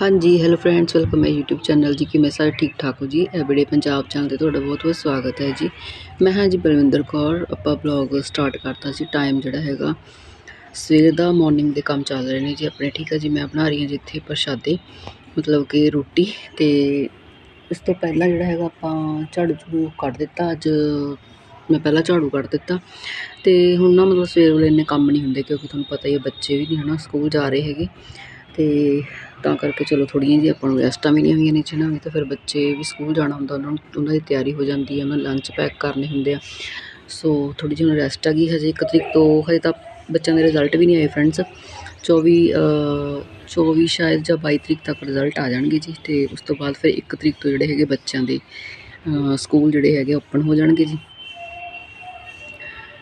ਹਾਂਜੀ hello friends welcome my YouTube channel ਜੀ। ਕਿਵੇਂ ਸਾਰੇ ਠੀਕ ਠਾਕ ਹੋ ਜੀ? ਐਵਰੀਡੇ ਪੰਜਾਬ ਚੈਨਲ ਤੇ ਤੁਹਾਡਾ ਬਹੁਤ ਬਹੁਤ ਸਵਾਗਤ ਹੈ ਜੀ। ਮੈਂ ਹਾਂ ਜੀ ਬਲਵਿੰਦਰ ਕੌਰ। ਆਪਾਂ ਬਲੌਗ ਸਟਾਰਟ ਕਰਤਾ ਸੀ ਟਾਈਮ ਜਿਹੜਾ ਹੈਗਾ ਸਵੇਰ ਦਾ ਮਾਰਨਿੰਗ ਦੇ ਕੰਮ ਚੱਲ ਰਹੇ ਨੇ ਜੀ ਆਪਣੇ, ਠੀਕ ਹੈ ਜੀ? ਮੈਂ ਬਣਾ ਰਹੀ ਹਾਂ ਜਿੱਥੇ ਪ੍ਰਸ਼ਾਦੇ, ਮਤਲਬ ਕਿ ਰੋਟੀ ਤੇ ਇਸ ਤੋਂ ਪਹਿਲਾਂ ਜਿਹੜਾ ਹੈਗਾ ਆਪਾਂ ਝਾੜੂ ਝੂੜੂ ਕੱਢ ਦਿੱਤਾ। ਅੱਜ ਮੈਂ ਪਹਿਲਾਂ ਝਾੜੂ ਕੱਢ ਦਿੱਤਾ ਤੇ ਹੁਣ ਨਾ ਮਤਲਬ ਸਵੇਰ ਵੇਲੇ ਇੰਨੇ ਕੰਮ ਨਹੀਂ ਹੁੰਦੇ ਕਿਉਂਕਿ ਤੁਹਾਨੂੰ ਪਤਾ ਹੀ ਹੈ ਬੱਚੇ ਵੀ ਨਹੀਂ ਹਨਾ, ਸਕੂਲ ਜਾ ਰਹੇ ਹੈਗੇ ਤੇ ਤਾਂ ਕਰਕੇ ਚਲੋ ਥੋੜ੍ਹੀਆਂ ਜਿਹੀਆਂ ਆਪਾਂ ਨੂੰ ਰੈਸਟਾਂ ਮਿਲੀਆਂ ਹੋਈਆਂ ਨੇ ਜਿਹਨਾਂ ਵੀ ਤਾਂ ਫਿਰ ਬੱਚੇ ਵੀ ਸਕੂਲ ਜਾਣਾ ਹੁੰਦਾ, ਉਹਨਾਂ ਨੂੰ, ਉਹਨਾਂ ਦੀ ਤਿਆਰੀ ਹੋ ਜਾਂਦੀ ਹੈ ਉਹਨਾਂ ਲੰਚ ਪੈਕ ਕਰਨੇ ਹੁੰਦੇ ਆ। ਸੋ ਥੋੜ੍ਹੀ ਜਿਹੀ ਹੁਣ ਰੈਸਟ ਆ ਗਈ, ਹਜੇ ਇੱਕ ਤਰੀਕ ਤੋਂ ਹਜੇ ਤਾਂ ਬੱਚਿਆਂ ਦੇ ਰਿਜ਼ਲਟ ਵੀ ਨਹੀਂ ਆਏ ਫਰੈਂਡਸ 24 24 ਸ਼ਾਇਦ ਜਾਂ 22 ਤਰੀਕ ਤੱਕ ਰਿਜ਼ਲਟ ਆ ਜਾਣਗੇ ਜੀ, ਤੇ ਉਸ ਤੋਂ ਬਾਅਦ ਫਿਰ ਇੱਕ ਤਰੀਕ ਤੋਂ ਜਿਹੜੇ ਹੈਗੇ ਬੱਚਿਆਂ ਦੇ ਸਕੂਲ ਜਿਹੜੇ ਹੈਗੇ ਓਪਨ ਹੋ ਜਾਣਗੇ ਜੀ।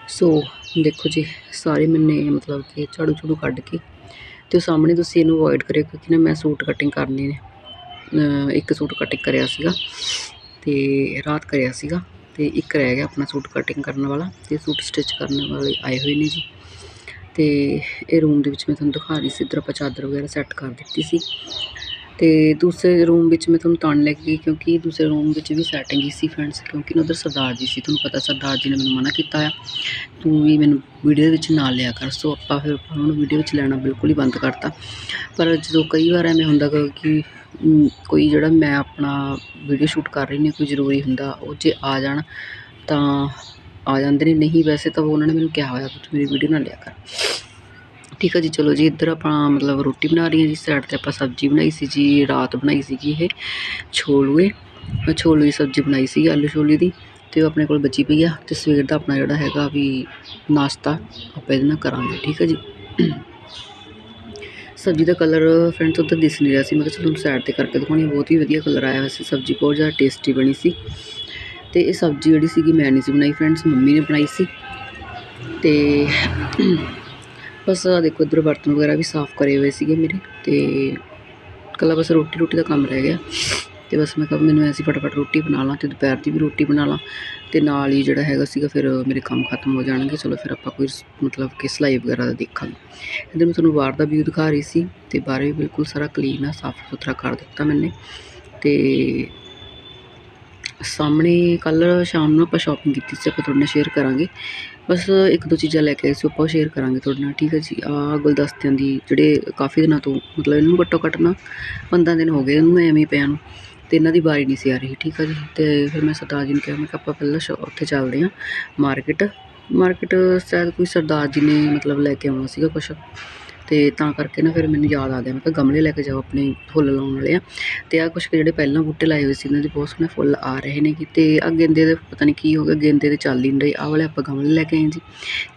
ਸੋ ਦੇਖੋ ਜੀ, ਸਾਰੇ ਮੈਨੇ ਮਤਲਬ ਕਿ ਝਾੜੂ ਝੂੜੂ ਕੱਢ ਕੇ ਅਤੇ ਉਹ ਸਾਹਮਣੇ ਤੁਸੀਂ ਇਹਨੂੰ ਅਵੋਇਡ ਕਰਿਓ ਕਿਉਂਕਿ ਨਾ ਮੈਂ ਸੂਟ ਕਟਿੰਗ ਕਰਨੀ ਨੇ। ਇੱਕ ਸੂਟ ਕਟਿੰਗ ਕਰਿਆ ਸੀਗਾ ਅਤੇ ਰਾਤ ਕਰਿਆ ਸੀਗਾ ਅਤੇ ਇੱਕ ਰਹਿ ਗਿਆ ਆਪਣਾ ਸੂਟ ਕਟਿੰਗ ਕਰਨ ਵਾਲਾ ਅਤੇ ਸੂਟ ਸਟਿਚ ਕਰਨ ਵਾਲੇ ਆਏ ਹੋਏ ਨੇ ਜੀ। ਅਤੇ ਇਹ ਰੂਮ ਦੇ ਵਿੱਚ ਮੈਂ ਤੁਹਾਨੂੰ ਦਿਖਾ ਰਹੀ ਸੀ, ਇੱਧਰ ਆਪਾਂ ਚਾਦਰ ਵਗੈਰਾ ਸੈੱਟ ਕਰ ਦਿੱਤੀ ਸੀ। ਤੇ ਦੂਸਰੇ ਰੂਮ ਵਿੱਚ ਮੈਂ ਤੁਹਾਨੂੰ ਤਾਣ ਲੈ ਕੇ ਗਈ ਕਿਉਂਕਿ ਦੂਸਰੇ ਰੂਮ ਵਿੱਚ ਵੀ ਸੈਟਿੰਗ ਹੀ ਸੀ ਫਰੈਂਡਸ ਕਿਉਂਕਿ ਨਾ ਉਧਰ ਸਰਦਾਰ ਜੀ ਸੀ, ਤੁਹਾਨੂੰ ਪਤਾ ਸਰਦਾਰ ਜੀ ਨੇ ਮੈਨੂੰ ਮਨਾ ਕੀਤਾ ਆ। ਤੂੰ ਵੀ ਮੈਨੂੰ ਵੀਡੀਓ ਵਿੱਚ ਨਾ ਲਿਆ ਕਰ, ਸੋ ਆਪਾਂ ਫਿਰ ਉਹਨਾਂ ਨੂੰ ਵੀਡੀਓ ਵਿੱਚ ਲੈਣਾ ਬਿਲਕੁਲ ਹੀ ਬੰਦ ਕਰਤਾ। ਪਰ ਜਦੋਂ ਕਈ ਵਾਰ ਐਵੇਂ ਹੁੰਦਾ ਗਾ ਕਿ ਕੋਈ ਜਿਹੜਾ ਮੈਂ ਆਪਣਾ ਵੀਡੀਓ ਸ਼ੂਟ ਕਰ ਰਹੀ ਨੇ ਕੋਈ ਜ਼ਰੂਰੀ ਹੁੰਦਾ, ਉਹ ਜੇ ਆ ਜਾਣ, ਤਾਂ ਆ ਜਾਂਦੇ ਨੇ, ਨਹੀਂ ਵੈਸੇ ਤਾਂ ਉਹਨਾਂ ਨੇ ਮੈਨੂੰ ਕਿਹਾ ਹੋਇਆ ਕਿ ਤੂੰ ਮੇਰੀ ਵੀਡੀਓ ਨਾ ਲਿਆ ਕਰ। ਠੀਕ ਹੈ ਜੀ, ਚਲੋ ਜੀ, ਇੱਧਰ ਆਪਾਂ ਮਤਲਬ ਰੋਟੀ ਬਣਾ ਰਹੀ ਹਾਂ ਜੀ ਸਾਈਡ ਤੇ ਆਪਾਂ ਸਬਜ਼ੀ ਬਣਾਈ ਸੀ ਜੀ, ਰਾਤ ਬਣਾਈ ਸੀਗੀ ਇਹ ਛੋਲੂਏ। ਮੈਂ ਛੋਲੂ ਦੀ ਸਬਜ਼ੀ ਬਣਾਈ ਸੀ ਆਲੂ ਛੋਲੇ ਦੀ ਤੇ ਉਹ ਆਪਣੇ ਕੋਲ ਬਚੀ ਪਈ ਆ ਤੇ ਸਵੇਰ ਦਾ ਆਪਣਾ ਜਿਹੜਾ ਹੈਗਾ ਵੀ ਨਾਸ਼ਤਾ ਆਪਾਂ ਇਹਦੇ ਨਾਲ ਕਰਾਂਗੇ, ਠੀਕ ਹੈ ਜੀ। ਸਬਜ਼ੀ ਦਾ ਕਲਰ ਫਰੈਂਡਸ ਉੱਧਰ ਦਿਸ ਨਹੀਂ ਰਿਹਾ ਸੀ, ਮੈਂ ਕਿਹਾ ਚਲੋ ਸਾਈਡ ਤੇ ਕਰਕੇ ਦਿਖਾਉਣੀ ਬਹੁਤ ਹੀ ਵਧੀਆ ਕਲਰ ਆਇਆ ਹੋਇਆ ਸੀ ਸਬਜ਼ੀ ਬਹੁਤ ਜ਼ਿਆਦਾ ਟੇਸਟੀ ਬਣੀ ਸੀ। ਤੇ ਇਹ ਸਬਜ਼ੀ ਜਿਹੜੀ ਸੀਗੀ ਮੈਂ ਨਹੀਂ ਸੀ ਬਣਾਈ ਫਰੈਂਡਸ ਮੰਮੀ ਨੇ ਬਣਾਈ ਸੀ। ਤੇ ਬਸ ਆਹ ਦੇਖੋ, ਇੱਧਰ ਬਰਤਨ ਵਗੈਰਾ ਵੀ ਸਾਫ਼ ਕਰੇ ਹੋਏ ਸੀਗੇ ਮੇਰੇ ਤੇ ਕੱਲਾ ਬਸ ਰੋਟੀ ਰੋਟੀ ਦਾ ਕੰਮ ਰਹਿ ਗਿਆ। ਤੇ ਬਸ ਮੈਂ ਕਿਹਾ ਮੈਨੂੰ ਐਸੀ ਫਟਾਫਟ ਰੋਟੀ ਬਣਾ ਲਾਂ ਤੇ ਦੁਪਹਿਰ ਦੀ ਵੀ ਰੋਟੀ ਬਣਾ ਲਾਂ ਤੇ ਨਾਲ ਹੀ ਜਿਹੜਾ ਹੈਗਾ ਸੀਗਾ ਫਿਰ ਮੇਰੇ ਕੰਮ ਖਤਮ ਹੋ ਜਾਣਗੇ। ਚਲੋ ਫਿਰ ਆਪਾਂ ਕੋਈ ਸ- ਮਤਲਬ ਕਿ ਸਿਲਾਈ ਵਗੈਰਾ ਦਾ ਦੇਖਾਂਗੇ। ਇੱਧਰ ਮੈਂ ਤੁਹਾਨੂੰ ਬਾਹਰ ਦਾ ਵੀਊ ਦਿਖਾ ਰਹੀ ਸੀ ਤੇ ਬਾਹਰ ਵੀ ਬਿਲਕੁਲ ਸਾਰਾ ਕਲੀਨ ਆ, ਸਾਫ਼ ਸੁਥਰਾ ਕਰ ਦਿੱਤਾ ਮੈਨੇ ਤੇ ਸਾਹਮਣੇ ਕੱਲ੍ਹ ਸ਼ਾਮ ਨੂੰ ਆਪਾਂ ਸ਼ਾਪਿੰਗ ਕੀਤੀ ਸੀ, ਆਪਾਂ ਤੁਹਾਡੇ ਨਾਲ ਸ਼ੇਅਰ ਕਰਾਂਗੇ। ਬਸ ਇੱਕ ਦੋ ਚੀਜ਼ਾਂ ਲੈ ਕੇ ਆਏ ਸੀ, ਆਪਾਂ ਸ਼ੇਅਰ ਕਰਾਂਗੇ ਤੁਹਾਡੇ ਨਾਲ, ਠੀਕ ਹੈ ਜੀ? ਆ ਗੁਲਦਸਤਿਆਂ ਦੀ ਜਿਹੜੇ ਕਾਫੀ ਦਿਨਾਂ ਤੋਂ, ਮਤਲਬ ਇਹਨੂੰ ਘੱਟੋ ਘੱਟ ਨਾ 15 ਦਿਨ ਹੋ ਗਏ ਇਹਨੂੰ ਐਵੇਂ ਹੀ ਪਿਆ ਨੂੰ, ਤੇ ਇਹਨਾਂ ਦੀ ਵਾਰੀ ਨਹੀਂ ਸੀ ਆ ਰਹੀ, ਠੀਕ ਹੈ ਜੀ? ਤੇ ਫਿਰ ਮੈਂ ਸਰਦਾਰ ਜੀ ਨੂੰ ਕਿਹਾ, ਮੈਂ ਕਿ ਆਪਾਂ ਪਹਿਲਾਂ ਸ਼ੋ- ਉੱਥੇ ਚੱਲਦੇ ਹਾਂ ਮਾਰਕੀਟ ਮਾਰਕੀਟ ਸ਼ਾਇਦ ਕੋਈ ਸਰਦਾਰ ਜੀ ਨੇ ਮਤਲਬ ਲੈ ਕੇ ਆਉਣਾ ਸੀਗਾ ਕੁਛ। ਤੇ ਤਾਂ ਕਰਕੇ ਨਾ ਫਿਰ ਮੈਨੂੰ ਯਾਦ ਆ ਗਿਆ। ਮੈਂ ਕਿਹਾ ਗਮਲੇ ਲੈ ਕੇ ਜਾਓ ਆਪਣੇ ਫੁੱਲ ਲਾਉਣ ਵਾਲੇ ਆ। ਤੇ ਆ ਕੁਛ ਕੁ ਜਿਹੜੇ ਪਹਿਲਾਂ ਬੂਟੇ ਲਾਏ ਹੋਏ ਸੀ, ਇਹਨਾਂ ਦੇ ਬਹੁਤ ਸੋਹਣੇ ਫੁੱਲ ਆ ਰਹੇ ਨੇ ਕਿ ਤੇ ਆ ਗੇਂਦੇ ਦੇ ਪਤਾ ਨਹੀਂ ਕੀ ਹੋ ਗਿਆ, ਗੇਂਦੇ ਦੇ ਚੱਲ ਨਹੀਂ ਰਹੇ। ਆਹ ਵਾਲੇ ਆਪਾਂ ਗਮਲੇ ਲੈ ਕੇ ਆਏ ਜੀ।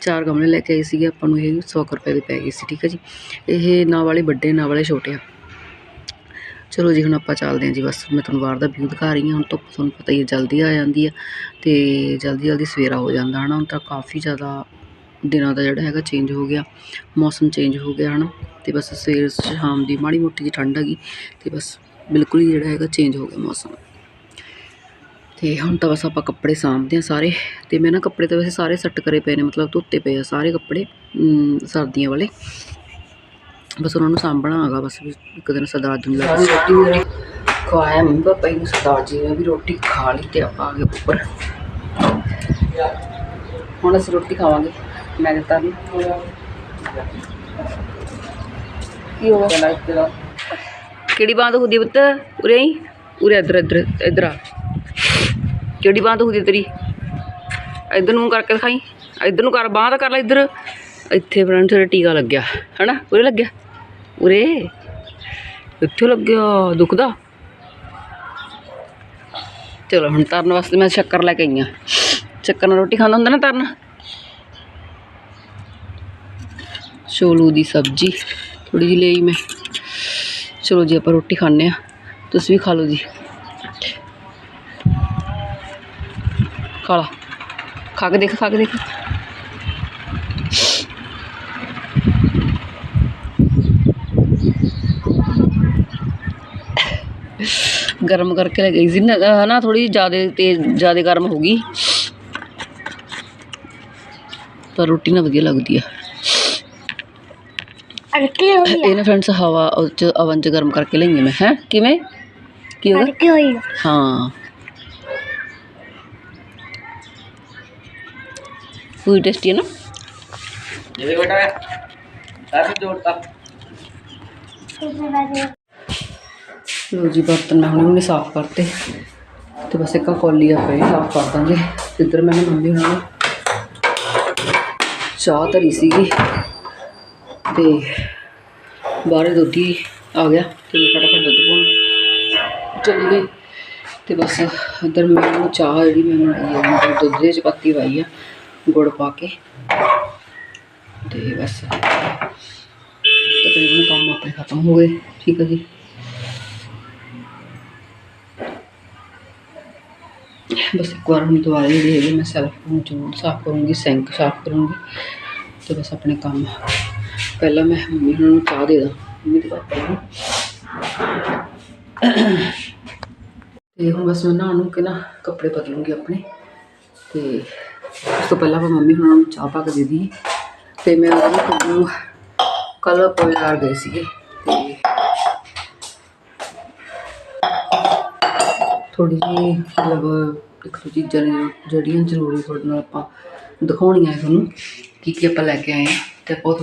ਚਾਰ ਗਮਲੇ ਲੈ ਕੇ ਆਏ ਸੀਗੇ, ਆਪਾਂ ਨੂੰ ਇਹ 100 ਕੁ ਰੁਪਏ ਦੇ ਪੈ ਗਏ ਸੀ, ਠੀਕ ਹੈ ਜੀ। ਇਹ ਨਾ ਵਾਲੇ ਵੱਡੇ ਨਾ ਵਾਲੇ ਛੋਟੇ ਆ। ਚਲੋ ਜੀ, ਹੁਣ ਆਪਾਂ ਚੱਲਦੇ ਹਾਂ ਜੀ, ਬਸ ਮੈਂ ਤੁਹਾਨੂੰ ਬਾਹਰ ਦਾ ਵਿਊ ਦਿਖਾ ਰਹੀ ਹਾਂ। ਹੁਣ ਧੁੱਪ ਤੁਹਾਨੂੰ ਪਤਾ ਹੀ ਹੈ ਜਲਦੀ ਆ ਜਾਂਦੀ ਆ ਤੇ ਜਲਦੀ ਜਲਦੀ ਸਵੇਰਾ ਹੋ ਜਾਂਦਾ ਹਨਾ, ਹੁਣ ਤਾਂ ਕਾਫੀ ਜ਼ਿਆਦਾ ਦਿਨਾਂ ਦਾ ਜਿਹੜਾ ਹੈਗਾ ਚੇਂਜ ਹੋ ਗਿਆ, ਮੌਸਮ ਚੇਂਜ ਹੋ ਗਿਆ ਹੈ ਨਾ ਅਤੇ ਬਸ ਸਵੇਰ ਸ਼ਾਮ ਦੀ ਮਾੜੀ ਮੋਟੀ ਜਿਹੀ ਠੰਡ ਹੈਗੀ ਅਤੇ ਬਸ ਬਿਲਕੁਲ ਹੀ ਜਿਹੜਾ ਹੈਗਾ ਚੇਂਜ ਹੋ ਗਿਆ ਮੌਸਮ। ਅਤੇ ਹੁਣ ਤਾਂ ਬਸ ਆਪਾਂ ਕੱਪੜੇ ਸਾਂਭਦੇ ਹਾਂ ਸਾਰੇ ਅਤੇ ਮੈਂ ਨਾ ਕੱਪੜੇ ਤਾਂ ਵੈਸੇ ਸਾਰੇ ਸੈੱਟ ਕਰੇ ਪਏ ਨੇ, ਮਤਲਬ ਧੋਤੇ ਪਏ ਆ ਸਾਰੇ ਕੱਪੜੇ ਸਰਦੀਆਂ ਵਾਲੇ। ਬਸ ਉਹਨਾਂ ਨੂੰ ਸਾਂਭਣਾ ਹੈਗਾ ਬਸ, ਵੀ ਇੱਕ ਦਿਨ ਸਰਦਾਰ ਜੀ ਨੂੰ ਰੋਟੀ ਵਗੈਰਾ ਖਵਾਇਆ ਮੰਮੀ ਪਾਪਾ ਜੀ ਨੂੰ ਸਰਦਾਰ ਜੀ ਨੇ ਵੀ ਰੋਟੀ ਖਾ ਲਈ ਤੇ ਆਪਾਂ ਆ ਗਏ ਉੱਪਰ। ਹੁਣ ਅਸੀਂ ਰੋਟੀ ਖਾਵਾਂਗੇ। ਮੈਂ ਦਿੱਤਾ ਵੀ ਕੀ ਹੋ ਗਿਆ? ਕਿਹੜੀ ਬਾਂਹ ਤੋਂ ਹੁੰਦੀ ਪੁੱਤ? ਉਰੇ ਹੀ ਉਰੇ ਇੱਧਰ ਇੱਧਰ ਇੱਧਰ ਆ। ਕਿਹੜੀ ਬਾਂਹ ਤੋਂ ਹੁੰਦੀ ਤੇਰੀ? ਇੱਧਰ ਨੂੰ ਕਰਕੇ ਦਿਖਾਈ। ਇੱਧਰ ਨੂੰ ਕਰ, ਬਾਂਹ ਤਾਂ ਕਰ ਲੈ ਇੱਧਰ। ਇੱਥੇ ਫਰੰਟ ਤੇ ਟੀਕਾ ਲੱਗਿਆ, ਹੈਨਾ? ਉਰੇ ਲੱਗਿਆ? ਉਰੇ? ਇੱਥੇ ਲੱਗਿਆ, ਦੁਖਦਾ। ਚਲੋ ਹੁਣ ਤਰਨ ਵਾਸਤੇ ਮੈਂ ਸ਼ੱਕਰ ਲੈ ਕੇ ਆਈ ਹਾਂ ਚੱਕਰ ਨਾਲ ਰੋਟੀ ਖਾਂਦਾ ਹੁੰਦਾ ਨਾ ਤਰਨ? ਛੋਲੂ ਦੀ ਸਬਜ਼ੀ ਥੋੜੀ ਜਿਹੀ ਲਈ ਮੈਂ ਚਲੋ ਜੀ ਆਪਾਂ ਰੋਟੀ ਖਾਣੇ ਆ ਤੁਸੀਂ ਵੀ ਖਾ ਲਓ ਜੀ ਖਾ ਲਾ ਖਾ ਕੇ ਦੇਖ ਖਾ ਕੇ ਦੇਖ ਗਰਮ ਕਰਕੇ ਲੈ ਗਈ ਸੀ ਨਾ ਅਹ ਨਾ ਥੋੜੀ ਜ਼ਿਆਦਾ ਤੇਜ਼ ਜ਼ਿਆਦਾ ਗਰਮ ਹੋ ਗਈ ਪਰ ਰੋਟੀ ਨਾ ਵਧੀਆ ਲੱਗਦੀ ਆ ਅੜਕੀ ਹੋਈ ਇਹ ਨਾ ਫਰੈਂਡਸ ਹਵਾ ਉਹ ਚ ਅਵਨ ਚ ਗਰਮ ਕਰਕੇ ਲਈਏ ਮੈਂ ਹੈ? ਕਿਵੇਂ? ਕੀ ਹੋਗਾ ਅੜਕੀ ਹੋਈ ਆ। ਹਾਂ। ਪੂਰੀ ਟੇਸਟੀ ਹੈ ਨਾ? ਜਿਵੇਂ ਬੇਟਾ ਸਾਰੇ ਜੋੜਤਾ ਲੋ ਜੀ ਬਰਤਨ ਮੈਂ ਹੁਣੇ ਹੁਣੇ ਸਾਫ਼ ਕਰਤੇ। ਤੇ ਬਸ ਇੱਕ ਆਹ ਕੌਲੀ ਆ ਪਈ ਸਾਫ਼ ਕਰ ਦਾਂਗੇ। ਇੱਧਰ ਮੈਂ ਮੰਮੀ ਹੁਣਾਂ ਨੂੰ ਚਾਹ ਧਰੀ ਸੀਗੀ। ਤੇ ਬਾਹਰੇ ਦੁੱਧ ਹੀ ਆ ਗਿਆ ਤੇ ਮੈਂ ਫਟਾਫਟ ਦੁੱਧ ਪਾਉਣ ਚਲੀ ਗਈ ਤੇ ਬਸ ਇੱਧਰ ਮੈਨੂੰ ਚਾਹ ਜਿਹੜੀ ਮੈਂ ਬਣਾਈ ਹੈ ਮਤਲਬ ਦੁੱਧ ਦੇ ਵਿੱਚ ਪੱਤੀ ਪਾਈ ਆ ਗੁੜ ਪਾ ਕੇ ਤੇ ਬਸ ਤਕਰੀਬਨ ਕੰਮ ਆਪਣੇ ਖਤਮ ਹੋ ਗਏ ਠੀਕ ਹੈ ਜੀ ਬਸ ਇੱਕ ਵਾਰ ਹੁਣ ਦੁਬਾਰਾ ਜਿਹੜੀ ਹੈਗੀ ਮੈਂ ਸੈਲਫ ਨੂੰ ਜ਼ਰੂਰ ਸਾਫ਼ ਕਰੂੰਗੀ ਸਿੰਕ ਸਾਫ਼ ਕਰੂੰਗੀ ਤੇ ਬਸ ਆਪਣੇ ਕੰਮ ਪਹਿਲਾਂ ਮੈਂ ਮੰਮੀ ਹੁਣਾਂ ਨੂੰ ਚਾਹ ਦੇ ਦਾਂ। ਮੰਮੀ ਦੇ ਪਾਪਾ ਨੂੰ। ਤੇ ਹੁਣ ਬਸ ਮੈਂ ਨਹਾਉਣ ਨੂੰ ਕਿ ਨਾ ਕੱਪੜੇ ਬਦਲੂੰਗੀ ਆਪਣੇ। ਤੇ ਉਸ ਤੋਂ ਪਹਿਲਾਂ ਮੈਂ ਮੰਮੀ ਹੁਣਾਂ ਨੂੰ ਚਾਹ ਪਾ ਕੇ ਦੇ ਦੀ ਤੇ ਮੈਂ ਉਹਨਾਂ ਨੂੰ ਕੱਲ ਪੋਲਾਰ ਗਏ ਸੀਗੇ। ਤੇ ਥੋੜੀ ਜਿਹੀ ਮਤਲਬ ਇੱਕ ਦੋ ਚੀਜ਼ਾਂ ਨੇ ਜਿਹੜੀਆਂ ਜ਼ਰੂਰੀ ਤੁਹਾਡੇ ਨਾਲ ਆਪਾਂ ਦਿਖਾਉਣੀਆਂ ਤੁਹਾਨੂੰ। ਕੀ ਕੀ ਆਪਾਂ ਲੈ ਕੇ ਆਏ ਹਾਂ। ਤੇ ਆਪਾਂ ਉਹ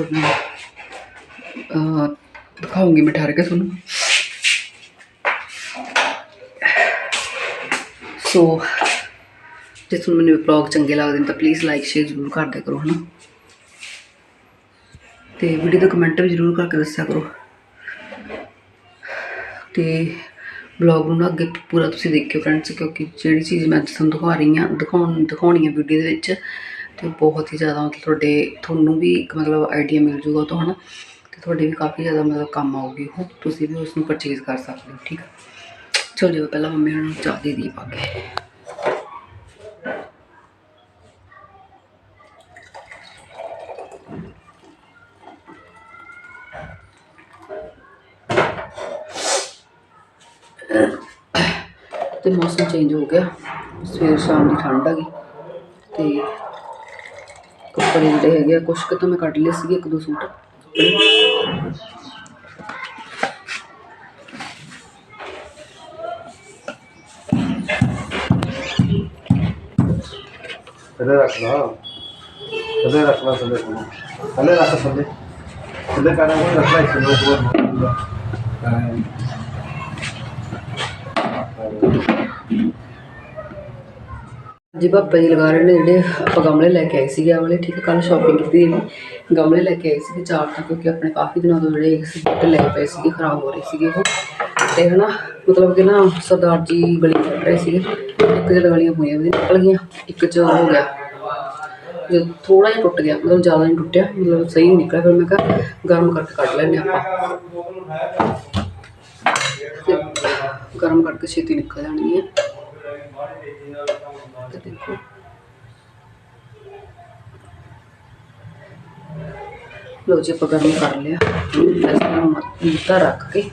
ਦਿਖਾਉਂਗੀ ਮੈਂ ਠਹਿਰ ਕੇ ਤੁਹਾਨੂੰ। ਸੋ ਜੇ ਤੁਹਾਨੂੰ ਮੈਨੂੰ ਵਲੌਗ ਚੰਗੇ ਲੱਗਦੇ ਨੇ ਤਾਂ ਪਲੀਜ਼ ਲਾਈਕ ਸ਼ੇਅਰ ਜ਼ਰੂਰ ਕਰ ਦਿਆ ਕਰੋ, ਹਨਾ? ਤੇ ਵੀਡੀਓ ਦਾ ਕਮੈਂਟ ਵੀ ਜ਼ਰੂਰ ਕਰਕੇ ਦੱਸਿਆ ਕਰੋ। ਤੇ ਬਲੌਗ ਨੂੰ ਨਾ ਅੱਗੇ ਪੂਰਾ ਤੁਸੀਂ ਦੇਖਿਓ ਫਰੈਂਡਸ ਕਿਉਂਕਿ ਜਿਹੜੀ ਚੀਜ਼ ਮੈਂ ਤੁਹਾਨੂੰ ਦਿਖਾ ਰਹੀ ਹਾਂ, ਦਿਖਾਉਣ, ਦਿਖਾਉਣੀ ਹੈ ਵੀਡੀਓ ਦੇ ਵਿੱਚ ਤੇ ਬਹੁਤ ਹੀ ਜ਼ਿਆਦਾ ਮਤਲਬ ਤੁਹਾਡੇ, ਤੁਹਾਨੂੰ ਵੀ ਇੱਕ ਮਤਲਬ ਆਈਡੀਆ ਮਿਲ ਜੂਗਾ ਉਹ ਤੋਂ, ਹਨਾ? ਤੇ ਤੁਹਾਡੇ ਵੀ ਕਾਫੀ ਜ਼ਿਆਦਾ ਮਤਲਬ ਕੰਮ ਆਊਗੀ, ਉਹ ਤੁਸੀਂ ਵੀ ਉਸ ਨੂੰ ਪਰਚੇਜ਼ ਕਰ ਸਕਦੇ ਹੋ, ਠੀਕ ਹੈ ਚਲੋ ਜੀ, ਪਹਿਲਾਂ ਮੰਮੀ ਨੂੰ ਚਾਹ ਦੇ ਦੀ ਪਾ ਕੇ। ਤੇ ਮੌਸਮ ਚੇਂਜ ਹੋ ਗਿਆ। ਸਵੇਰ ਸ਼ਾਮ ਦੀ ਠੰਡ ਆ ਗਈ। ਕੱਪੜੇ ਜਿਹੜੇ ਹੈਗੇ ਆ। ਕੁਛ ਕੁ ਤਾਂ ਮੈਂ ਕੱਢ ਲਏ ਸੀਗੇ, ਇੱਕ ਦੋ ਸੂਟ। ਕੱਪੜੇ ਥੱਲੇ ਰੱਖ ਲਾ ਥੱਲੇ। ਜੀ ਪਾਪਾ ਜੀ ਲਗਾ ਰਹੇ ਨੇ ਜਿਹੜੇ ਆਪਾਂ ਗਮਲੇ ਲੈ ਕੇ ਆਏ ਸੀਗੇ ਆ ਵਾਲੇ ਠੀਕ ਹੈ ਕੱਲ ਸ਼ਾਪਿੰਗ ਕੀਤੀ ਸੀ ਗਮਲੇ ਲੈ ਕੇ ਆਏ ਸੀਗੇ ਚਾਰ ਤਾਂ ਕਿਉਂਕਿ ਆਪਣੇ ਕਾਫੀ ਦਿਨਾਂ ਤੋਂ ਜਿਹੜੇ ਸੀ ਬੂਟੇ ਲੈ ਪਏ ਸੀਗੇ, ਖਰਾਬ ਹੋ ਰਹੇ ਸੀਗੇ ਉਹ। ਤੇ ਹਨਾ, ਮਤਲਬ ਕਿ ਨਾ ਸਰਦਾਰ ਜੀ ਗਲੀ ਕੱਢ ਰਹੇ ਸੀਗੇ, ਇੱਕ ਜਦ ਗਲੀਆਂ ਹੋਈਆਂ ਵੀ ਨਿਕਲ ਗਈਆਂ, ਇੱਕ ਚ ਹੋ ਗਿਆ। ਜੋ ਥੋੜਾ ਜਿਹਾ ਟੁੱਟ ਗਿਆ, ਮਤਲਬ ਜ਼ਿਆਦਾ ਨਹੀਂ ਟੁੱਟਿਆ, ਮਤਲਬ ਸਹੀ ਨਹੀਂ ਨਿਕਲਿਆ, ਫਿਰ ਮੈਂ ਕਿਹਾ ਗਰਮ ਕਰਕੇ ਕੱਢ ਲੈਂਦੇ ਆਪਾਂ। ਗਰਮ ਕਰਕੇ ਛੇਤੀ ਨਿਕਲ ਜਾਣੀ ਹੈ ਤੇ ਦੇਖੋ। ਲੋ ਜੀ ਆਪਾਂ ਗਰਮ ਕਰ ਲਿਆ। ਇਸ ਨੂੰ ਮੱਤਾ ਰੱਖ ਕੇ।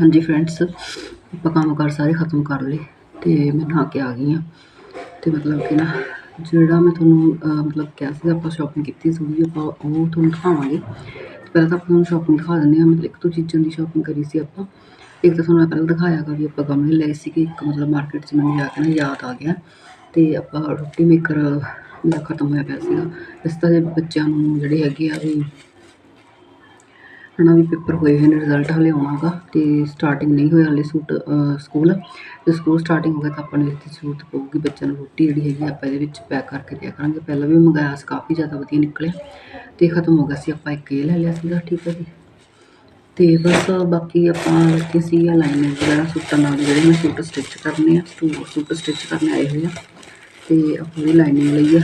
ਹਾਂਜੀ ਫਰੈਂਡਸ ਆਪਾਂ ਕੰਮ ਕਰ ਸਾਰੇ ਖਤਮ ਕਰ ਲਏ ਤੇ ਮੈਂ ਨਹਾ ਕੇ ਆ ਗਈ ਹਾਂ। ਤੇ ਮਤਲਬ ਕਿ ਨਾ ਜਿਹੜਾ ਮੈਂ ਤੁਹਾਨੂੰ ਅਹ, ਮਤਲਬ ਕਿਹਾ ਸੀ ਆਪਾਂ ਸ਼ਾਪਿੰਗ ਕੀਤੀ ਸੀ ਆਪਾਂ ਉਹ ਤੁਹਾਨੂੰ ਦਿਖਾਵਾਂਗੇ। ਪਹਿਲਾਂ ਤਾਂ ਆਪਾਂ ਤੁਹਾਨੂੰ ਸ਼ਾਪਿੰਗ ਦਿਖਾ ਦਿੰਦੇ ਹਾਂ, ਮਤਲਬ ਇੱਕ ਦੋ ਚੀਜ਼ਾਂ ਦੀ ਸ਼ਾਪਿੰਗ ਕਰੀ ਸੀ ਆਪਾਂ। ਇੱਕ ਤਾਂ ਤੁਹਾਨੂੰ ਮੈਂ ਪਹਿਲਾਂ ਦਿਖਾਇਆਗਾ ਵੀ ਆਪਾਂ ਗਮਲੇ ਲਏ ਸੀਗੇ, ਇੱਕ ਮਤਲਬ ਮਾਰਕੀਟ 'ਚ ਮੈਨੂੰ ਜਾ ਕੇ ਨਾ, ਯਾਦ ਆ ਗਿਆ। ਤੇ ਆਪਾਂ ਰੋਟੀ ਮੇਕਰ ਮੇਰਾ ਖਤਮ ਹੋਇਆ ਪਿਆ ਸੀਗਾ। ਇਸ ਤਰ੍ਹਾਂ ਦੇ ਬੱਚਿਆਂ ਨੂੰ ਜਿਹੜੇ ਹੈਗੇ ਆ ਵੀ ਹਨਾ ਵੀ ਪੇਪਰ ਹੋਏ ਹੋਏ ਨੇ ਰਿਜ਼ਲਟ ਹਲੇ ਆਉਣਾਗਾ ਤੇ ਸਟਾਰਟਿੰਗ ਨਹੀਂ ਹੋਇਆ ਹਲੇ ਸੂਟ ਸਕੂਲ ਤੇ ਸਕੂਲ ਸਟਾਰਟਿੰਗ ਹੋ ਗਿਆ ਤਾਂ ਆਪਾਂ ਨੂੰ ਇਸ ਦੀ ਜ਼ਰੂਰਤ ਪਊਗੀ ਬੱਚਿਆਂ ਨੂੰ ਰੋਟੀ ਜਿਹੜੀ ਹੈਗੀ ਆਪਾਂ ਇਹਦੇ ਵਿੱਚ ਪੈਕ ਕਰਕੇ ਦਿਆ ਕਰਾਂਗੇ। ਪਹਿਲਾਂ ਵੀ ਮੰਗਾਇਆ ਸੀ, ਕਾਫੀ ਜ਼ਿਆਦਾ ਵਧੀਆ ਨਿਕਲਿਆ। ਤੇ ਖਤਮ ਹੋ ਗਿਆ ਸੀ, ਆਪਾਂ ਇੱਕ ਇਹ ਲੈ ਲਿਆ ਸੀਗਾ, ਠੀਕ ਹੈ ਜੀ। ਤੇ ਬਸ ਬਾਕੀ ਆਪਾਂ ਰੱਖੀ ਸੀ ਆ ਲਾਈਨਿੰਗ ਵਗੈਰਾ ਸੂਟਾਂ ਨਾਲ ਜਿਹੜੇ ਮੈਂ ਸੂਟ ਸਟਿਚ ਕਰਨੇ ਆ ਸੂ- ਸੂਟ ਸਟਿਚ ਕਰਨੇ ਆਏ ਹੋਏ ਆ। ਤੇ ਆਪਾਂ ਵੀ ਲਾਈਨਿੰਗ ਲਈ ਆ।